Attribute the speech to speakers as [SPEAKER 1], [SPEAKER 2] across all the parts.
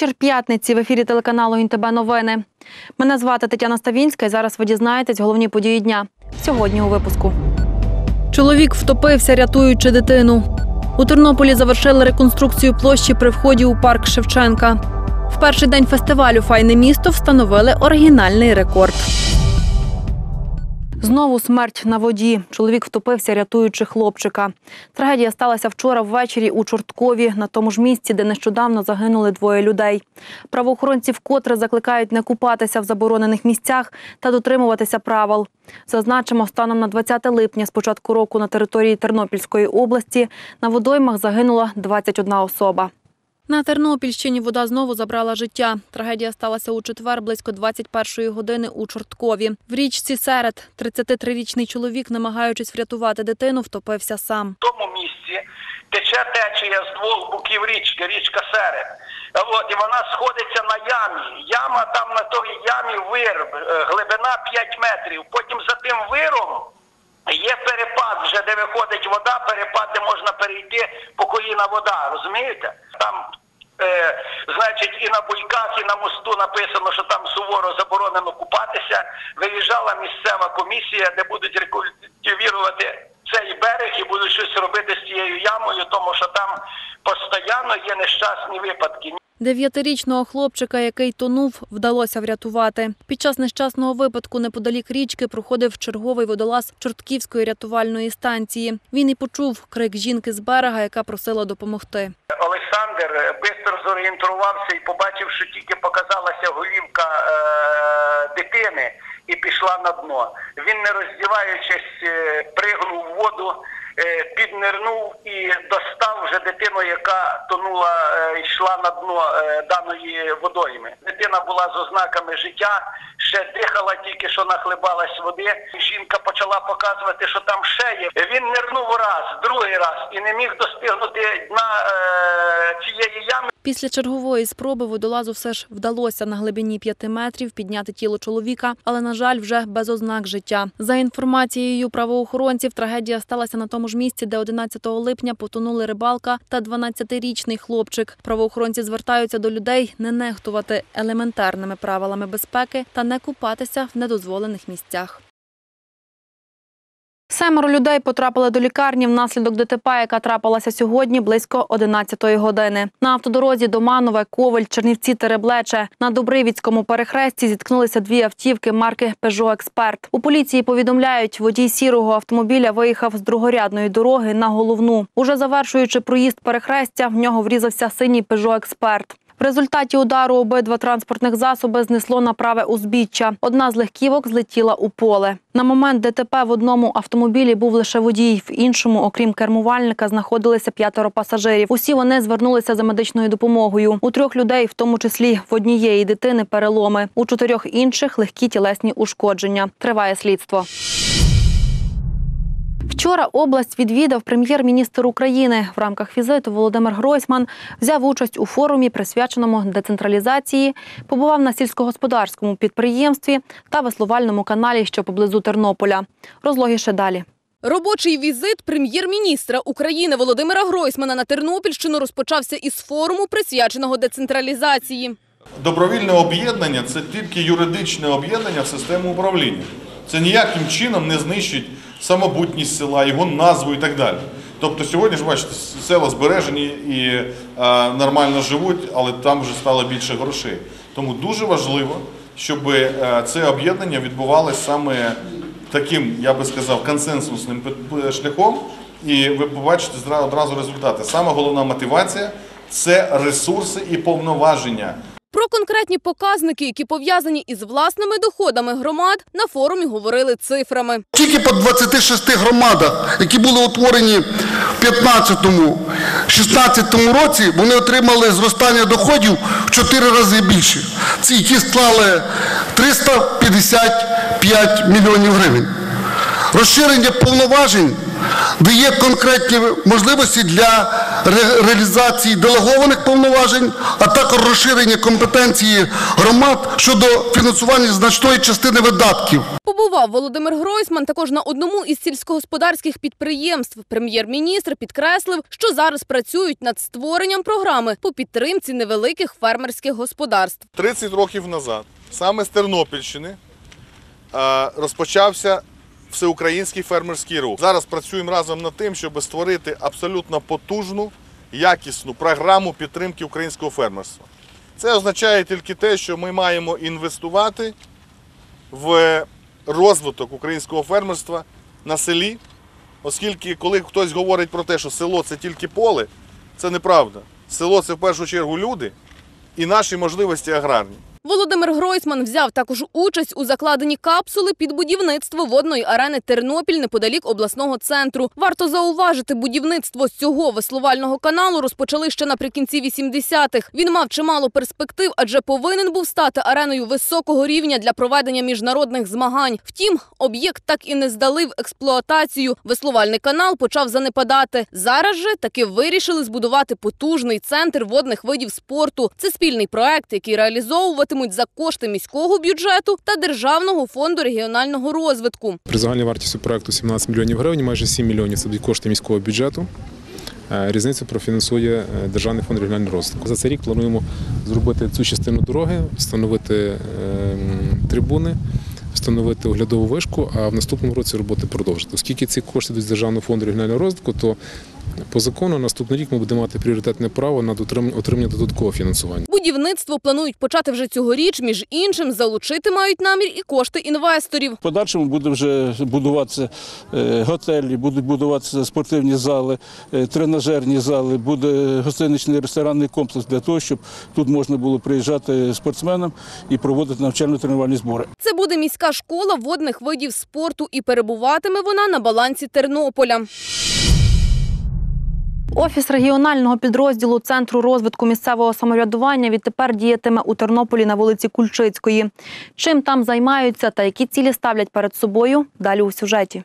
[SPEAKER 1] Вечір п'ятниці в ефірі телеканалу ІНТБ Новини. Мене звати Тетяна Ставінська і зараз ви дізнаєтесь головні події дня. Сьогодні у випуску. Чоловік втопився, рятуючи дитину. У Тернополі завершили реконструкцію площі при вході у парк Шевченка. В перший день фестивалю Файне місто встановили оригінальний рекорд. Знову смерть на воді. Чоловік втопився, рятуючи хлопчика. Трагедія сталася вчора ввечері у Чорткові, на тому ж місці, де нещодавно загинули двоє людей. Правоохоронці вкотре закликають не купатися в заборонених місцях та дотримуватися правил. Зазначимо, станом на 20 липня з початку року на території Тернопільської області на водоймах загинула 21 особа. На Тернопільщині вода знову забрала життя. Трагедія сталася у четвер близько 21-ї години у Чорткові. В річці Серед 33-річний чоловік, намагаючись врятувати дитину, втопився сам.
[SPEAKER 2] В тому місці тече течія з двох боків річки, річка Серед. От, і вона сходиться на ямі. Яма там на той ямі вир, е, глибина 5 метрів. Потім за тим виром є перепад, вже де виходить вода, перепад, де можна перейти по коліна вода, розумієте? Там, е, значить, і на буйках, і на мосту написано, що там суворо заборонено купатися. Виїжджала місцева комісія, де будуть рекультивірувати цей берег і будуть щось робити з цією ямою, тому що там постійно є нещасні випадки.
[SPEAKER 1] Дев'ятирічного хлопчика, який тонув, вдалося врятувати. Під час нещасного випадку неподалік річки проходив черговий водолаз Чортківської рятувальної станції. Він і почув крик жінки з берега, яка просила допомогти.
[SPEAKER 2] Олександр швидко зорієнтувався і побачив, що тільки показалася голівка е, дитини і пішла на дно. Він, не роздіваючись, е, пригнув воду, е, піднирнув і достав вже дитину, яка тонула, е, йшла на дно е, даної водойми. Дитина була з ознаками життя, ще дихала тільки що нахлебалась води. Жінка почала показувати, що там ще є. Він нирнув раз, другий раз і не міг достигнути дна е, цієї ями.
[SPEAKER 1] Після чергової спроби водолазу все ж вдалося на глибині п'яти метрів підняти тіло чоловіка, але, на жаль, вже без ознак життя. За інформацією правоохоронців, трагедія сталася на тому ж місці, де 11 липня потонули рибалка та 12-річний хлопчик. Правоохоронці звертаються до людей не нехтувати елементарними правилами безпеки та не купатися в недозволених місцях. Семеро людей потрапили до лікарні внаслідок ДТП, яка трапилася сьогодні близько 11-ї години. На автодорозі до Манове, Коваль, Чернівці, Тереблече на Добривіцькому перехресті зіткнулися дві автівки марки Peugeot Експерт. У поліції повідомляють, водій сірого автомобіля виїхав з другорядної дороги на головну. Уже завершуючи проїзд перехрестя, в нього врізався синій Peugeot Експерт. В результаті удару обидва транспортних засоби знесло на праве узбіччя. Одна з легківок злетіла у поле. На момент ДТП в одному автомобілі був лише водій, в іншому, окрім кермувальника, знаходилися п'ятеро пасажирів. Усі вони звернулися за медичною допомогою. У трьох людей, в тому числі в однієї дитини, переломи. У чотирьох інших легкі тілесні ушкодження. Триває слідство. Вчора область відвідав прем'єр-міністр України. В рамках візиту Володимир Гройсман взяв участь у форумі, присвяченому децентралізації, побував на сільськогосподарському підприємстві та веслувальному каналі, що поблизу Тернополя. Розлогіше далі.
[SPEAKER 3] Робочий візит прем'єр-міністра України Володимира Гройсмана на Тернопільщину розпочався із форуму, присвяченого децентралізації.
[SPEAKER 4] Добровільне об'єднання це тільки юридичне об'єднання в систему управління. Це ніяким чином не знищить самобутність села, його назву і так далі. Тобто сьогодні ж бачите, села збережені і е, нормально живуть, але там вже стало більше грошей. Тому дуже важливо, щоб е, це об'єднання відбувалося саме таким, я би сказав, консенсусним шляхом. І ви побачите одразу результати. Саме головна мотивація це ресурси і повноваження.
[SPEAKER 3] Про конкретні показники, які пов'язані із власними доходами громад, на форумі говорили цифрами.
[SPEAKER 5] Тільки по 26 громадах, які були утворені в 15-му, 16-му році, вони отримали зростання доходів в 4 рази більше. Ці, які склали 355 мільйонів гривень. Розширення повноважень дає конкретні можливості для ре- реалізації делегованих повноважень, а також розширення компетенції громад щодо фінансування значної частини видатків.
[SPEAKER 3] Побував Володимир Гройсман також на одному із сільськогосподарських підприємств. Прем'єр-міністр підкреслив, що зараз працюють над створенням програми по підтримці невеликих фермерських господарств.
[SPEAKER 4] 30 років назад, саме з Тернопільщини, розпочався всеукраїнський фермерський рух. Зараз працюємо разом над тим, щоб створити абсолютно потужну, якісну програму підтримки українського фермерства. Це означає тільки те, що ми маємо інвестувати в розвиток українського фермерства на селі, оскільки коли хтось говорить про те, що село це тільки поле, це неправда. Село це в першу чергу люди і наші можливості аграрні.
[SPEAKER 3] Володимир Гройсман взяв також участь у закладенні капсули під будівництво водної арени Тернопіль неподалік обласного центру. Варто зауважити, будівництво цього веслувального каналу розпочали ще наприкінці 80-х. Він мав чимало перспектив, адже повинен був стати ареною високого рівня для проведення міжнародних змагань. Втім, об'єкт так і не здали в експлуатацію. Веслувальний канал почав занепадати. Зараз же таки вирішили збудувати потужний центр водних видів спорту. Це спільний проект, який реалізовуватимуть за кошти міського бюджету та державного фонду регіонального розвитку.
[SPEAKER 6] При загальній вартості проекту 17 мільйонів гривень, майже 7 мільйонів це кошти міського бюджету. Е, Різницю профінансує е, Державний фонд регіонального розвитку. За цей рік плануємо зробити цю частину дороги, встановити е, трибуни, встановити оглядову вишку, а в наступному році роботи продовжити. Оскільки ці кошти йдуть з Державного фонду регіонального розвитку, то по закону наступний рік ми будемо мати пріоритетне право на отримання додаткового фінансування.
[SPEAKER 3] Будівництво планують почати вже цьогоріч. Між іншим, залучити мають намір і кошти інвесторів.
[SPEAKER 7] В подальшому буде вже будуватися е, готелі, будуть будуватися спортивні зали, е, тренажерні зали, буде гостиничний ресторанний комплекс для того, щоб тут можна було приїжджати спортсменам і проводити навчально-тренувальні збори.
[SPEAKER 3] Це буде міська школа водних видів спорту і перебуватиме вона на балансі Тернополя.
[SPEAKER 1] Офіс регіонального підрозділу Центру розвитку місцевого самоврядування відтепер діятиме у Тернополі на вулиці Кульчицької. Чим там займаються та які цілі ставлять перед собою? Далі у сюжеті.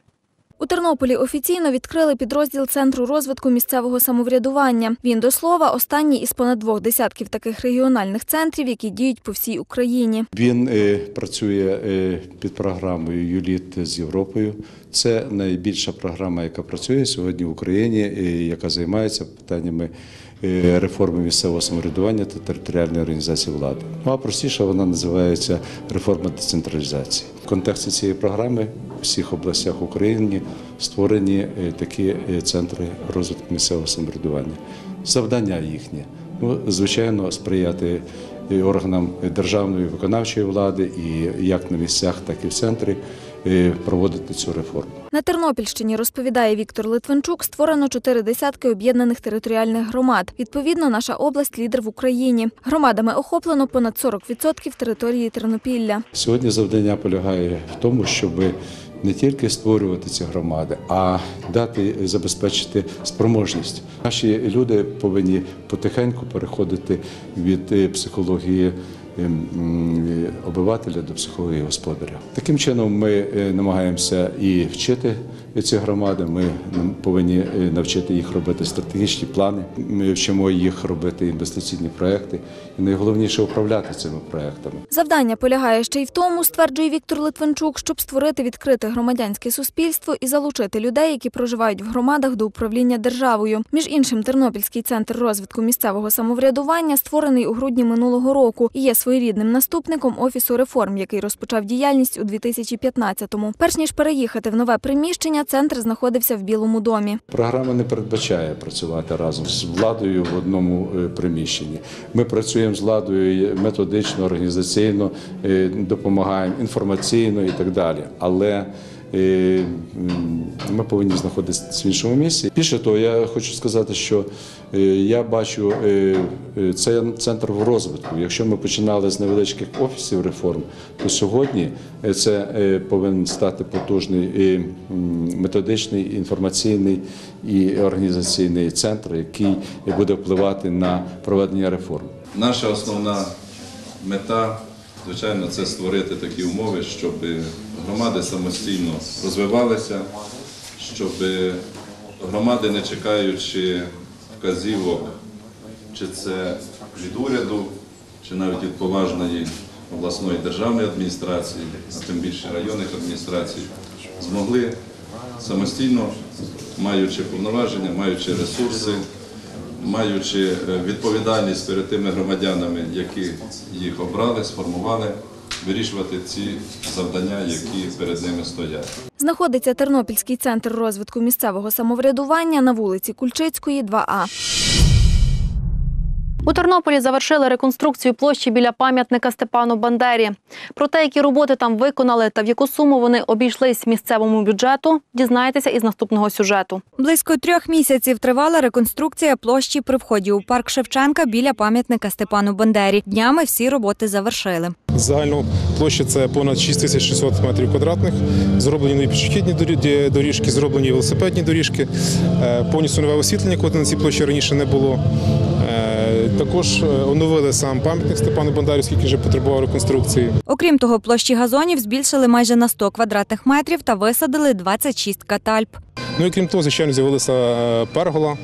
[SPEAKER 8] У Тернополі офіційно відкрили підрозділ Центру розвитку місцевого самоврядування. Він, до слова, останній із понад двох десятків таких регіональних центрів, які діють по всій Україні.
[SPEAKER 9] Він е, працює е, під програмою ЮЛІТ з Європою. Це найбільша програма, яка працює сьогодні в Україні, е, яка займається питаннями реформи місцевого самоврядування та територіальної організації влади. Ну а простіше вона називається реформа децентралізації. В контексті цієї програми в всіх областях України створені е, такі е, центри розвитку місцевого самоврядування. Завдання їхнє ну, звичайно сприяти органам державної виконавчої влади, і як на місцях, так і в центрі е, проводити цю реформу.
[SPEAKER 8] На Тернопільщині, розповідає Віктор Литвинчук, створено чотири десятки об'єднаних територіальних громад. Відповідно, наша область – лідер в Україні. Громадами охоплено понад 40% території Тернопілля.
[SPEAKER 9] Сьогодні завдання полягає в тому, щоб не тільки створювати ці громади, а дати забезпечити спроможність. Наші люди повинні потихеньку переходити від е, психології обивателя до психології господаря. Таким чином ми е, намагаємося і вчити ці громади. Ми повинні е, навчити їх робити стратегічні плани. Ми вчимо їх робити інвестиційні проекти, і найголовніше управляти цими проектами.
[SPEAKER 8] Завдання полягає ще й в тому, стверджує Віктор Литвинчук, щоб створити відкрите громадянське суспільство і залучити людей, які проживають в громадах до управління державою. Між іншим, Тернопільський центр розвитку місцевого самоврядування створений у грудні минулого року і є своєрідним наступником офісу реформ, який розпочав діяльність у 2015-му. Перш ніж переїхати в нове приміщення, центр знаходився в Білому домі.
[SPEAKER 9] Програма не передбачає працювати разом з владою в одному е, приміщенні. Ми працюємо з владою методично, організаційно, е, допомагаємо інформаційно і так далі. Але е, ми повинні знаходитися в іншому місці. Більше того, я хочу сказати, що я бачу е, е, це центр в розвитку. Якщо ми починали з невеличких офісів реформ, то сьогодні е, це е, повинен стати потужний е, методичний, інформаційний і організаційний центр, який буде впливати на проведення реформ.
[SPEAKER 10] Наша основна мета, звичайно, це створити такі умови, щоб громади самостійно розвивалися, щоб громади, не чекаючи вказівок, чи це від уряду, чи навіть від поважної обласної державної адміністрації, а тим більше районних адміністрацій, змогли самостійно, маючи повноваження, маючи ресурси, маючи е, відповідальність перед тими громадянами, які їх обрали, сформували, вирішувати ці завдання, які перед ними стоять.
[SPEAKER 8] Знаходиться Тернопільський центр розвитку місцевого самоврядування на вулиці Кульчицької, 2А.
[SPEAKER 1] У Тернополі завершили реконструкцію площі біля пам'ятника Степану Бандері. Про те, які роботи там виконали та в яку суму вони обійшлись місцевому бюджету, дізнаєтеся із наступного сюжету.
[SPEAKER 11] Близько трьох місяців тривала реконструкція площі при вході у парк Шевченка біля пам'ятника Степану Бандері. Днями всі роботи завершили.
[SPEAKER 6] Загальна площа це понад 6600 метрів квадратних. Зроблені нові пішохідні дорі- доріжки, зроблені велосипедні доріжки, е, повністю нове освітлення, коли на цій площі раніше не було. Також е, оновили сам пам'ятник Степану Бандері, оскільки вже потребував реконструкції.
[SPEAKER 11] Окрім того, площі газонів збільшили майже на 100 квадратних метрів та висадили 26 катальп.
[SPEAKER 6] Ну і крім того, звичайно, з'явилася е, пергола,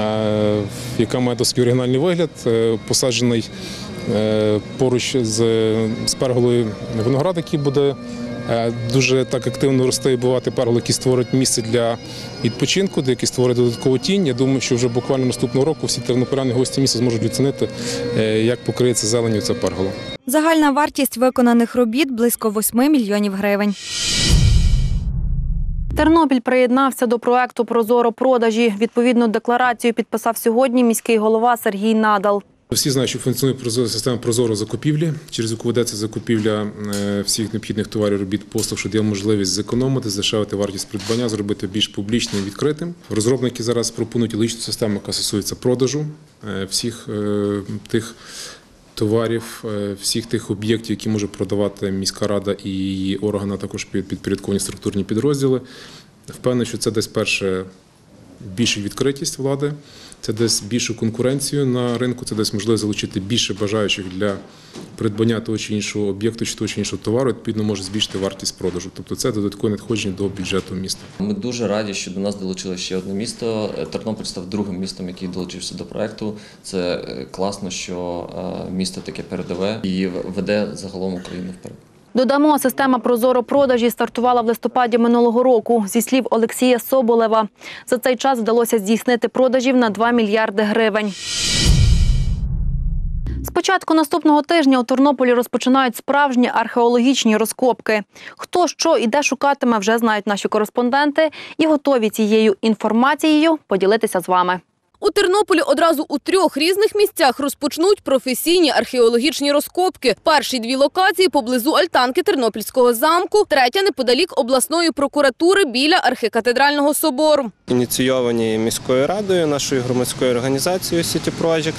[SPEAKER 6] е, яка має досить оригінальний вигляд, посаджений поруч з, перголою виноград, який буде дуже так активно рости і бувати перголи, які створять місце для відпочинку, де які створять додаткову тінь. Я думаю, що вже буквально наступного року всі тернополяни гості міста зможуть оцінити, е, як покриється зеленю ця пергола.
[SPEAKER 11] Загальна вартість виконаних робіт близько 8 мільйонів гривень.
[SPEAKER 1] Тернопіль приєднався до проекту Прозоро продажі. Відповідну декларацію підписав сьогодні міський голова Сергій Надал.
[SPEAKER 6] Всі знають, що функціонує система прозоро закупівлі, через яку ведеться закупівля е, всіх необхідних товарів, робіт, послуг, що дає можливість зекономити, здешевити вартість придбання, зробити більш публічним і відкритим. Розробники зараз пропонують логічну систему, яка стосується продажу е, всіх е, тих. Товарів всіх тих об'єктів, які може продавати міська рада і її органи, також підпорядковані структурні підрозділи. Впевнений, що це десь перше більшу відкритість влади, це десь більшу конкуренцію на ринку, це десь можливо залучити більше бажаючих для придбання того чи іншого об'єкту чи того чи іншого товару, відповідно може збільшити вартість продажу. Тобто це додаткове надходження до бюджету міста.
[SPEAKER 12] Ми дуже раді, що до нас долучилось ще одне місто. Тернопіль став другим містом, який долучився до проекту. Це е, класно, що е, місто таке передове і веде загалом Україну вперед.
[SPEAKER 1] Додамо, система Прозоро продажі стартувала в листопаді минулого року. Зі слів Олексія Соболева, за цей час вдалося здійснити продажів на 2 мільярди гривень. З початку наступного тижня у Тернополі розпочинають справжні археологічні розкопки. Хто що і де шукатиме, вже знають наші кореспонденти і готові цією інформацією поділитися з вами.
[SPEAKER 3] У Тернополі одразу у трьох різних місцях розпочнуть професійні археологічні розкопки. Перші дві локації поблизу альтанки Тернопільського замку, третя неподалік обласної прокуратури біля архікатедрального собору.
[SPEAKER 13] Ініційовані міською радою, нашою громадською організацією City Project.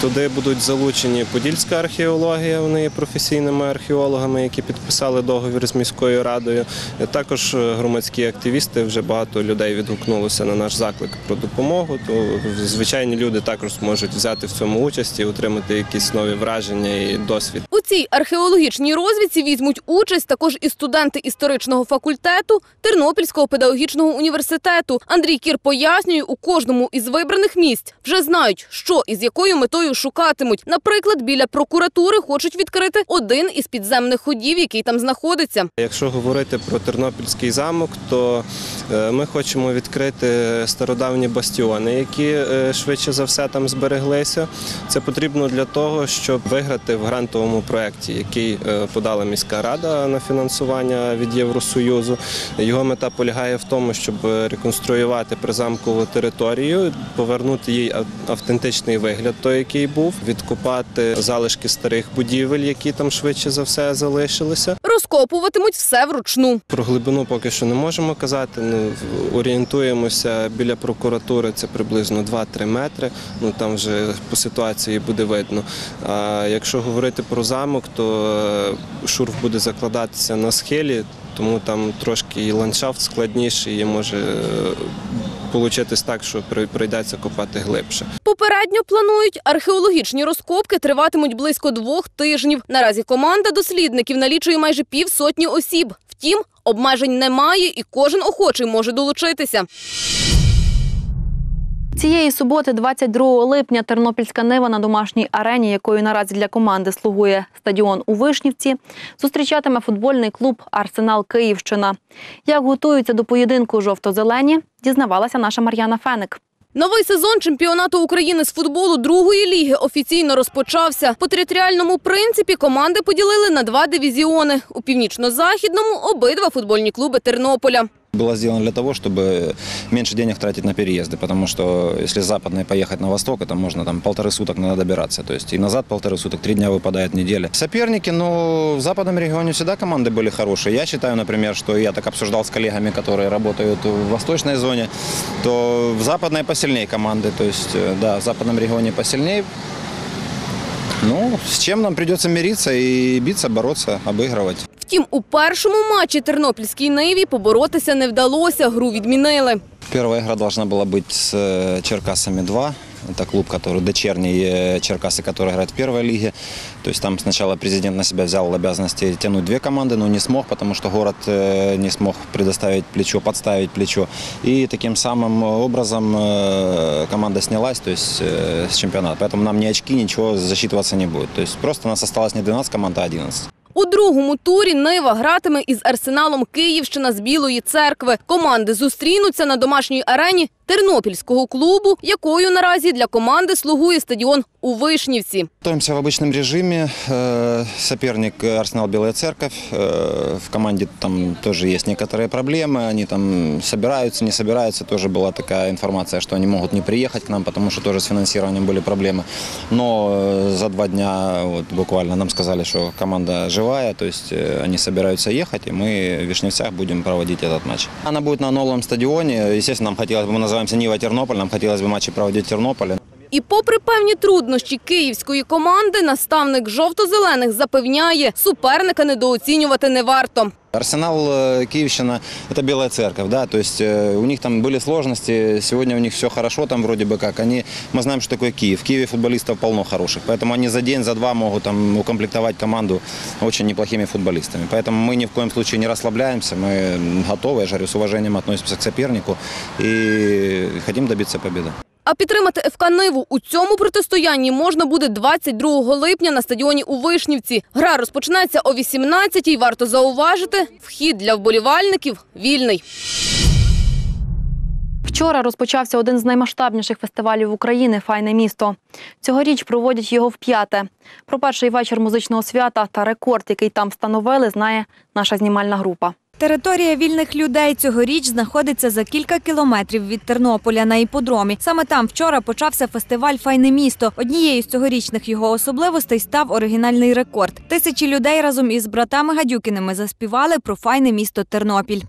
[SPEAKER 13] Туди будуть залучені подільська археологія, вони є професійними археологами, які підписали договір з міською радою. Також е, громадські активісти, вже багато людей відгукнулося на наш заклик про допомогу. То звичайні люди також зможуть взяти в цьому участь і отримати якісь нові враження і досвід.
[SPEAKER 3] У цій археологічній розвідці візьмуть участь також і студенти історичного факультету Тернопільського педагогічного університету. Андрій Кір пояснює, у кожному із вибраних місць вже знають, що і з якою метою шукатимуть. Наприклад, біля прокуратури хочуть відкрити один із підземних ходів, який там знаходиться.
[SPEAKER 13] Якщо говорити про Тернопільський замок, то е, ми хочемо відкрити стародавні бастіони, які е, швидше за все там збереглися. Це потрібно для того, щоб виграти в грантовому проєкті, який е, подала міська рада на фінансування від Євросоюзу. Його мета полягає в тому, щоб реконструювати призамкову територію, повернути їй автентичний вигляд, той, який був, відкопати залишки старих будівель, які там швидше за все залишилися.
[SPEAKER 3] Розкопуватимуть все вручну.
[SPEAKER 13] Про глибину поки що не можемо казати. Ну, орієнтуємося біля прокуратури, це приблизно 2-3 метри. Ну там вже по ситуації буде видно. А якщо говорити про замок, то е, шурф буде закладатися на схилі, тому там трошки і ландшафт складніший, і може получитись так, що при- прийдеться копати глибше.
[SPEAKER 3] Попередньо планують, археологічні розкопки триватимуть близько двох тижнів. Наразі команда дослідників налічує майже півсотні осіб. Втім, обмежень немає і кожен охочий може долучитися.
[SPEAKER 1] Цієї суботи, 22 липня, Тернопільська Нива на домашній арені, якою наразі для команди слугує стадіон у Вишнівці, зустрічатиме футбольний клуб Арсенал Київщина. Як готуються до поєдинку жовто-зелені, дізнавалася наша Мар'яна Феник.
[SPEAKER 3] Новий сезон чемпіонату України з футболу другої ліги офіційно розпочався. По територіальному принципі команди поділили на два дивізіони. У північно-західному обидва футбольні клуби Тернополя.
[SPEAKER 14] Было сделано для того, чтобы меньше денег тратить на переезды, потому что если с западной поехать на восток, это можно там полторы суток надо добираться. То есть и назад полторы суток, три дня выпадает неделя. Соперники, ну, в западном регионе всегда команды были хорошие. Я считаю, например, что я так обсуждал с коллегами, которые работают в восточной зоне, то в западной посильнее команды. То есть, э, да, в западном регионе посильнее. Ну, с чем нам придется мириться и биться, бороться, обыгрывать.
[SPEAKER 3] Втім, у першому матчі тернопільській Ниві поборотися не вдалося. Гру відмінили.
[SPEAKER 14] Первая игра должна была быть с э, Черкасами 2. Это клуб, который дочерний э, Черкасы, который играет в первой лиге. То есть там сначала президент на себя взял обязанности тянуть две команды, но не смог, потому что город э, не смог предоставить плечо, подставить плечо. И таким самым образом э, команда снялась то есть, э, с чемпионата. Поэтому нам ни очки, ничего засчитываться не будет. То есть просто у нас осталось не 12 команд, а 11.
[SPEAKER 3] У другому турі Нива гратиме із арсеналом Київщина з Білої церкви. Команди зустрінуться на домашній арені тернопільського клубу, якою наразі для команди слугує стадіон у Вишнівці.
[SPEAKER 14] Готовимся в обычном режиме. Э, Соперник э, Арсенал Белая Церковь. Э, В команде там тоже есть некоторые проблемы. Они там собираются, не собираются. Тоже была такая информация, что они могут не приехать к нам, потому что тоже с финансированием были проблемы. Но э, за два дня вот, буквально нам сказали, что команда живая, то есть э, они собираются ехать, и мы в Вишневцах будем проводить этот матч. Она будет на новом стадионе. Естественно, нам хотелось бы, мы называемся Нива Тернополь, нам хотелось бы матчи проводить в Тернополе.
[SPEAKER 3] І попри певні труднощі київської команди, наставник жовто-зелених запевняє, суперника недооцінювати не варто.
[SPEAKER 14] Арсенал э, Киевщина – это Белая Церковь, да, то есть э, у них там были сложности, сегодня у них все хорошо там вроде бы как. Они, мы знаем, что такое Киев. В Киеве футболистов полно хороших, поэтому они за день, за два могут там укомплектовать команду очень неплохими футболистами. Поэтому мы ни в коем случае не расслабляемся, мы готовы, я же говорю, с уважением относимся к сопернику и хотим добиться победы.
[SPEAKER 3] А підтримати ФК Ниву у цьому протистоянні можна буде 22 липня на стадіоні у Вишнівці. Гра розпочнеться о 18-й. Варто зауважити, вхід для вболівальників вільний.
[SPEAKER 1] Вчора розпочався один з наймасштабніших фестивалів України Файне місто. Цьогоріч проводять його вп'яте. Про перший вечір музичного свята та рекорд, який там встановили, знає наша знімальна група.
[SPEAKER 11] Територія вільних людей цьогоріч знаходиться за кілька кілометрів від Тернополя на іподромі. Саме там вчора почався фестиваль Файне місто. Однією з цьогорічних його особливостей став оригінальний рекорд. Тисячі людей разом із братами Гадюкіними заспівали про файне місто Тернопіль.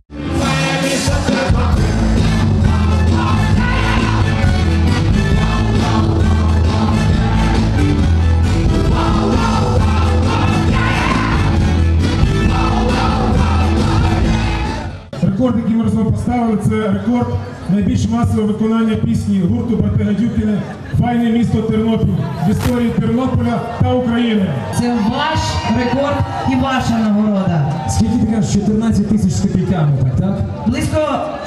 [SPEAKER 15] Який ми поставили, це рекорд найбільш масового виконання пісні гурту Брати Гадюкіна Файне місто Тернопіль в історії Тернополя та України.
[SPEAKER 16] Це ваш рекорд і ваша нагорода.
[SPEAKER 15] Скільки ти кажеш? 14 тисяч з копійками, так? так?
[SPEAKER 16] Близько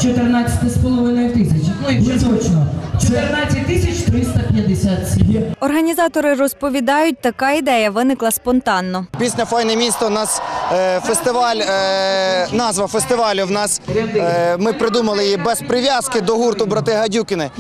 [SPEAKER 16] 14 з половиною тисяч. Ну, якщо точно. 14 тисяч 357.
[SPEAKER 11] Організатори розповідають, така ідея виникла спонтанно.
[SPEAKER 17] Пісня Файне місто. У нас е, фестиваль, е, назва фестивалю. В нас е, ми придумали її без прив'язки до гурту Брати Гадюкіни.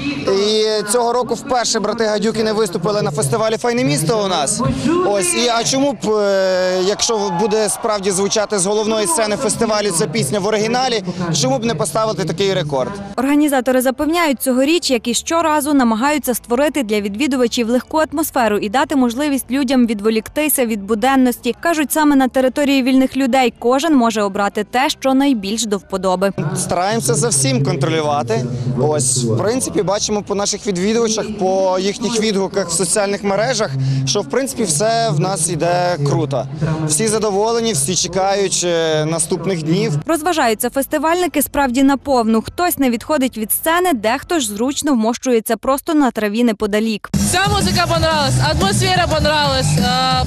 [SPEAKER 17] І цього року вперше брати Гадюкіни виступили на фестивалі Файне місто у нас. Ось і а чому б, е, якщо буде справді звучати з головної сцени фестивалю ця пісня в оригіналі, чому б не поставити такий рекорд?
[SPEAKER 11] Організатори запевняють, цьогоріч, як і щоразу, намагаються створити для відвідувачів легку атмосферу і дати можливість людям відволіктися від буденності. кажуть, саме на території вільних людей кожен може обрати те, що найбільш до вподоби.
[SPEAKER 17] Стараємося за всім контролювати. Ось, в принципі, бачимо по наших відвідувачах, по їхніх відгуках в соціальних мережах, що в принципі все в нас іде круто. Всі задоволені, всі чекають е, наступних днів.
[SPEAKER 11] Розважаються фестивальники справді наповну. Хтось не відходить від сцени, дехто ж зручно вмощується просто на траві неподалік.
[SPEAKER 18] Вся музика понравилась, атмосфера понравилась.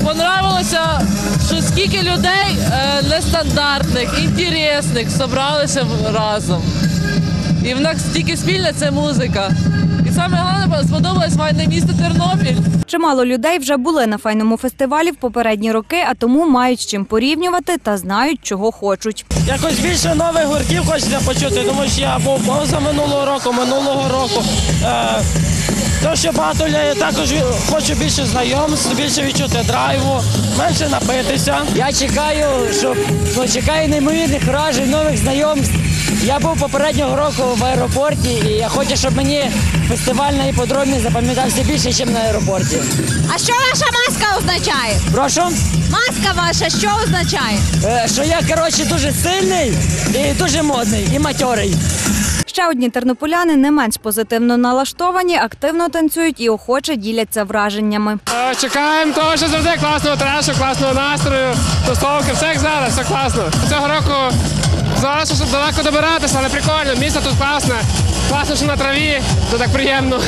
[SPEAKER 18] понравилося, э, що скільки людей е, нестандартних, інтересних зібралися разом. І в нас стільки спільне це музика. Саме головне сподобалось файне місто Тернопіль.
[SPEAKER 11] Чимало людей вже були на файному фестивалі в попередні роки, а тому мають з чим порівнювати та знають, чого хочуть.
[SPEAKER 19] Якось більше нових гуртів хочеться почути, тому що я був поза минулого року, минулого року. Е, то, що багато людей також хочу більше знайомств, більше відчути драйву, менше напитися.
[SPEAKER 20] Я чекаю, щоб ну, чекаю неймовірних вражень, нових знайомств. Я був попереднього року в аеропорті, і я хочу, щоб мені фестиваль на іподромі запам'ятався більше, ніж на аеропорті.
[SPEAKER 11] А що ваша маска означає?
[SPEAKER 20] Прошу,
[SPEAKER 11] Маска ваша що означає?
[SPEAKER 20] е, що я коротше дуже сильний і дуже модний, і матьорий.
[SPEAKER 11] Ще одні тернополяни не менш позитивно налаштовані, активно танцюють і охоче діляться враженнями.
[SPEAKER 21] Е, Чекаємо того, що завжди класного трешу, класного настрою, тусовки, все як зараз, все класно. Цього року зараз далеко добиратися, але прикольно, місто тут класне. Класно, що на траві, то так приємно.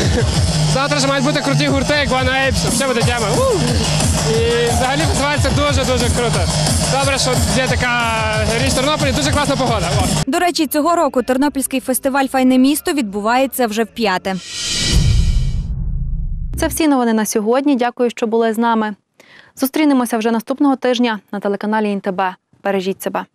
[SPEAKER 21] Завтра ж мають бути круті гурти, як One Apes, все буде тема. У! І взагалі фестиваль це дуже-дуже круто. Добре, що є така річ в Тернополі, дуже класна погода. О.
[SPEAKER 11] До речі, цього року Тернопільський фестиваль Файне місто відбувається вже вп'яте.
[SPEAKER 1] Це всі новини на сьогодні. Дякую, що були з нами. Зустрінемося вже наступного тижня на телеканалі ІНТБ. Бережіть себе.